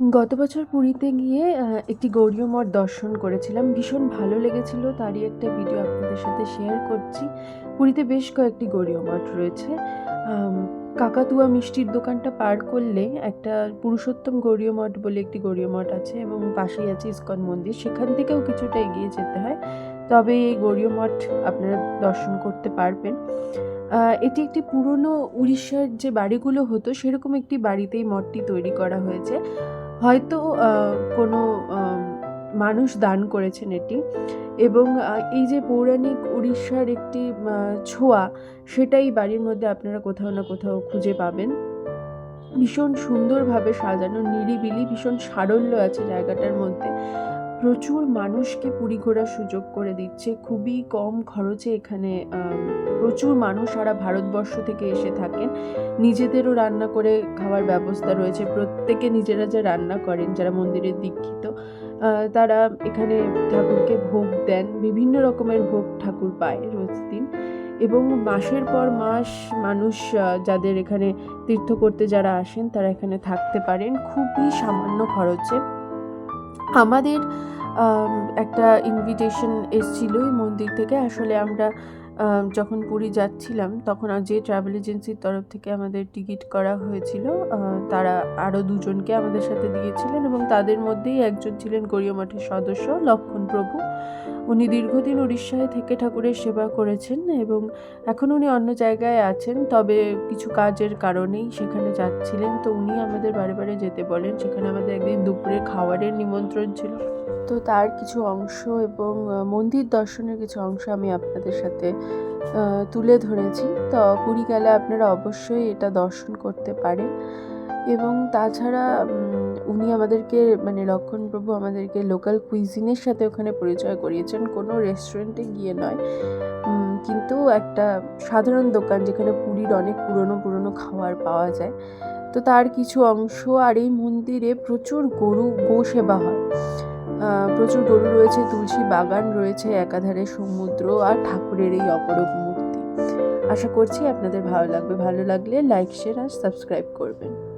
গত বছর পুরীতে গিয়ে একটি গৌরীয় মঠ দর্শন করেছিলাম। ভীষণ ভালো লেগেছিল। তারই একটা ভিডিও আপনাদের সাথে শেয়ার করছি। পুরীতে বেশ কয়েকটি গৌড়ীয় মঠ রয়েছে। কাকাতুয়া মিষ্টির দোকানটা পার করলে একটা পুরুষোত্তম গৌরীয় মঠ বলে একটি গৌরীয় মঠ আছে এবং পাশেই আছে ইস্কন মন্দির। সেখান থেকেও কিছুটা এগিয়ে যেতে হয়। তবে এই গৌড়ীয় মঠ আপনারা দর্শন করতে পারবেন। এটি একটি পুরনো উড়িষ্যার যে বাড়িগুলো হতো, সেরকম একটি বাড়িতেই মঠটি তৈরি করা হয়েছে। হয়তো কোনো মানুষ দান করেছেন এটি এবং এই যে পৌরাণিক উড়িষ্যার একটি ছোঁয়া, সেটাই বাড়ির মধ্যে আপনারা কোথাও না কোথাও খুঁজে পাবেন। ভীষণ সুন্দরভাবে সাজানো, নিরিবিলি, ভীষণ সারল্য আছে জায়গাটার মধ্যে। প্রচুর মানুষকে পুরী ঘোরার সুযোগ করে দিচ্ছে। খুবই কম খরচে এখানে প্রচুর মানুষ সারা ভারতবর্ষ থেকে এসে থাকেন। নিজেদেরও রান্না করে খাওয়ার ব্যবস্থা রয়েছে। প্রত্যেকে নিজেরা যে রান্না করেন, যারা মন্দিরের দীক্ষিত তারা এখানে ঠাকুরকে ভোগ দেন। বিভিন্ন রকমের ভোগ ঠাকুর পায় রোজ দিন এবং মাসের পর মাস মানুষ যাদের এখানে তীর্থ করতে যারা আসেন, তারা এখানে থাকতে পারেন খুবই সামান্য খরচে। আমাদের আম একটা ইনভিটেশন এসছিল এই মন্দির থেকে। আসলে আমরা যখন পুরী যাচ্ছিলাম, তখন যে ট্রাভেল এজেন্সির তরফ থেকে আমাদের টিকিট করা হয়েছিল তারা আরও দুজনকে আমাদের সাথে দিয়েছিলেন এবং তাদের মধ্যেই একজন ছিলেন গড়িয়া মঠের সদস্য লক্ষ্মণ প্রভু। উনি দীর্ঘদিন উড়িষ্যায় থেকে ঠাকুরের সেবা করেছেন এবং এখন উনি অন্য জায়গায় আছেন। তবে কিছু কাজের কারণেই সেখানে যাচ্ছিলেন। তো উনি আমাদের বারে, বারে যেতে বলেন। সেখানে আমাদের একদিন দুপুরে খাবারের নিমন্ত্রণ ছিল। তো তার কিছু অংশ এবং মন্দির দর্শনের কিছু অংশ আমি আপনাদের সাথে তুলে ধরেছি। তো পুরী গেলে আপনারা অবশ্যই এটা দর্শন করতে পারেন এবং তাছাড়া উনি আমাদেরকে মানে লক্ষ্মণ প্রভু আমাদেরকে লোকাল কুইজিনের সাথে ওখানে পরিচয় করিয়েছেন। কোনো রেস্টুরেন্টে গিয়ে নয়। কিন্তু একটা সাধারণ দোকান যেখানে পুরীর অনেক পুরনো, পুরনো খাবার পাওয়া যায়। তো তার কিছু অংশ আর এই মন্দিরে প্রচুর গরু গো-সেবা হয়। প্রচুর গরু রয়েছে, তুলসী বাগান রয়েছে, একাধারে সমুদ্র আর ঠাকুরের এই অপরূপ মূর্তি। আশা করছি আপনাদের ভালো লাগবে। ভালো লাগলে লাইক, শেয়ার আর সাবস্ক্রাইব করবেন।